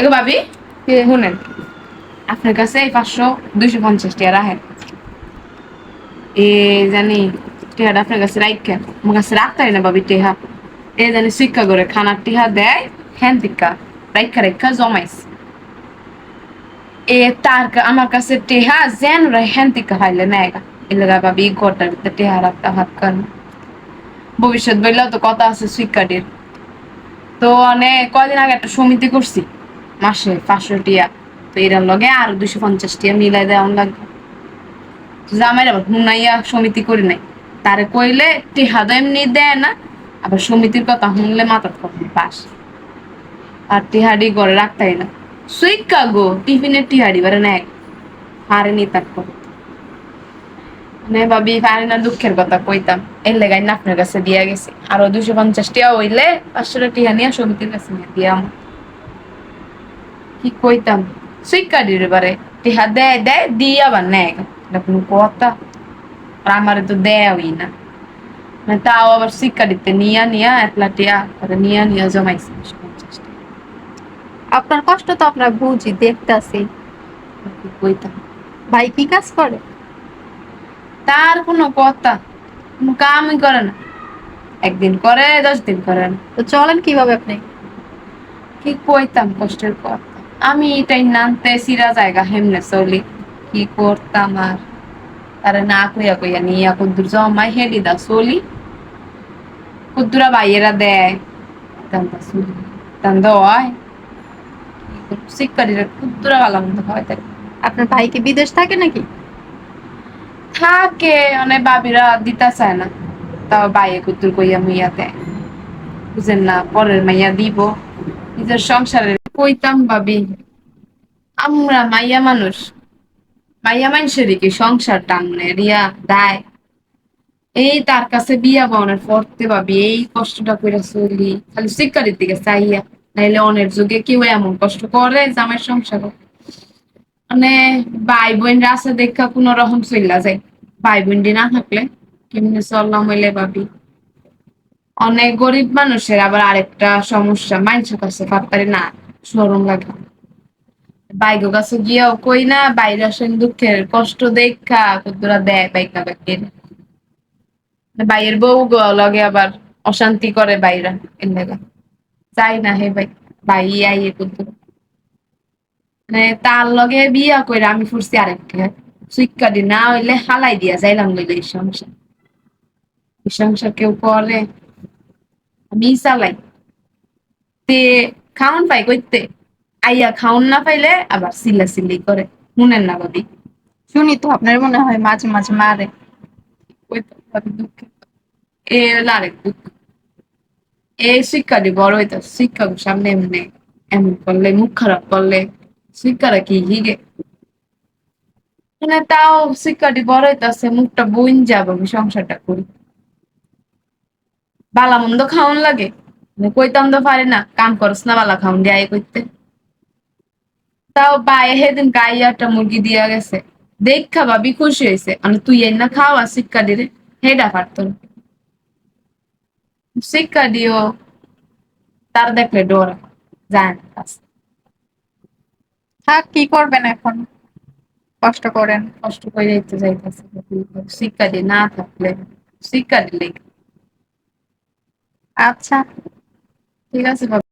এগো ভাবি শুনেন, আপনার কাছে পাঁচশো দুইশো পঞ্চাশ এ জানি টেহাটা আপনার কাছে আমার কাছে রাখতাই না ভাবি এ জানি শিক্ষা করে খানার টিহা দেয় হ্যান রাইখা রাইখা জমাইস এ তার আমার কাছে টেহা যেন হ্যান টিকা খাইলে না এগা এলাকা ভাবি ঘরটার ভিতরে টেহা রাখতে হাত কান ভবিষ্যৎ বললেও তো কথা আছে শিক্ষাটির তো অনেক কয়দিন আগে একটা সমিতি করছি। মাসে পাঁচশো টিয়া তো এটার লগে আর দুশো পঞ্চাশ টিয়া মিলাই দেওয়া লাগবে। জামাই আবার হুনাইয়া সমিতি করি নাই। তারে কইলে টিহা তো এমনি দেয় না, আবার সমিতির কথা শুনলে মাথার কথা পাস আর টিহাডি ঘরে রাখতাই না। সুইকা গো, টিফিনের টিহাডি বারে না এক হারেনি তার কথা। মানে ভাবি, পারে না দুঃখের কথা কইতাম। এর লেগাই না আপনার কাছে দিয়া গেছে। আরও দুশো পঞ্চাশ টিয়া হইলে পাঁচশো টিয়া নিয়ে সমিতির কাছে দিয়া আমার। কি কইতাম সুইকা দিরে বারে টিহা দেয় দেয় দিয়ে আবার নেয় এটা কোনো কথা আর আমারে তো দেয়ই না তাও আবার শিক্ষা দিতে নিয়া নিয়া একলা টিয়া পরে নিয়া নিয়া জমাইছে। আপনার কষ্ট তো আমরা বুঝি দেখতাছি কি কইতাম ভাই কি কাজ করে? তার কোনো কথা কোনো কামই করে না। একদিন করে দশ দিন করে না। তো চলেন কীভাবে আপনি? কি কইতাম কষ্টের কথা। আমি এটাই নানতে সিরা জায়গা হেমনে চলি। কি করতাম আর? তারে না কইয়া কইয়া নিয়া কুদ্দুর জমাই হেডি দা চলি। কুদ্দুরা বাইয়েরা দেয় দান্দা চলি দান্দা হয় শিক্ষারীরা কুদ্দুরা ভালো মন্দ হয় তাই। আপনার ভাই কি বিদেশ থাকে নাকি? থাকে অনেক বাবিরা দিতা চায় না। তাও বাইয়ে কুদ্দুর কইয়া মুইয়া দেয়। বুঝেন না পরের মাইয়া দিব। নিজের সংসারে কইতাম, ভাবি। আমরা মাইয়া মানুষ। মাইয়া মানুষেরই কি সংসার টাননে রিয়া? দায়। এই তার কাছে বিয়া বনের পড়তে ভাবি, এই কষ্টটা করে চলি। খালি শিক্ষারির দিকে চাইয়া, নাইলে অনের যুগে কেউ এমন কষ্ট করে জামাই সংসার। মানে ভাই বোন রাস্তা দেখা কোন রকম চইলা যায়। ভাই বোন না থাকলে কেমনে চললাম হইলে, ভাবি? অনেক গরিব মানুষের আবার আরেকটা সমস্যা মাইন্স কাছে পারতারি না। সরম লাগে। বাইগো কাছে গিয়াও কই না, বাইরে আসেন দুঃখের কষ্ট দেখা কতরা দেয় বাইকা বাইকের বাইয়ের বউ লগে আবার অশান্তি করে বাইরা এর লেগা না হে ভাই ভাই আইয়ে কুদ্দুর মানে তার লগে বিয়া কইরা আমি ফুরছি আরেকটা শিক্ষা দি না হইলে হালাই দিয়া যাইলাম লইলে এই সংসার। এই সংসার কেউ করে, আমি চালাই। তে খাওন পাই কইতে। আইয়া খাওন না পাইলে আবার সিলা সিলি করে। শুনেন না ভাবি। শুনি তো আপনার মনে হয় মাঝে মাঝে মারে। এ আরেক দুঃখ। এই শিক্ষা দি বড় হইতা। শিক্ষা সামনে এমনি এমন করলে, মুখ খারাপ করলে শিক্ষারা কি হিগে? মানে তাও শিক্ষাটি বড় হইতাছে, মুখটা বইন যাব আমি সংসারটা করি। বালা মন্দ খাওয়ান লাগে। কইতাম তো পারে না কাম করস না বালা খাওন দিয়ে আয় করতে তাও বায়ে সেদিন গাইয়া একটা মুরগি দিয়া গেছে। দেখা ভাবি খুশি হয়েছে মানে তুই এই না খাওয়া শিক্ষা দিলে হেডা পারত শিক্ষা দিও। তার দেখলে ডোরা। যায় না। থাক কি করবেন এখন? কষ্ট করেন। কষ্ট করে তো যাইতেছে। শিক্ষা দিয়ে না থাকলে শিক্ষা দিলে আচ্ছা। ঠিক আছে বাবা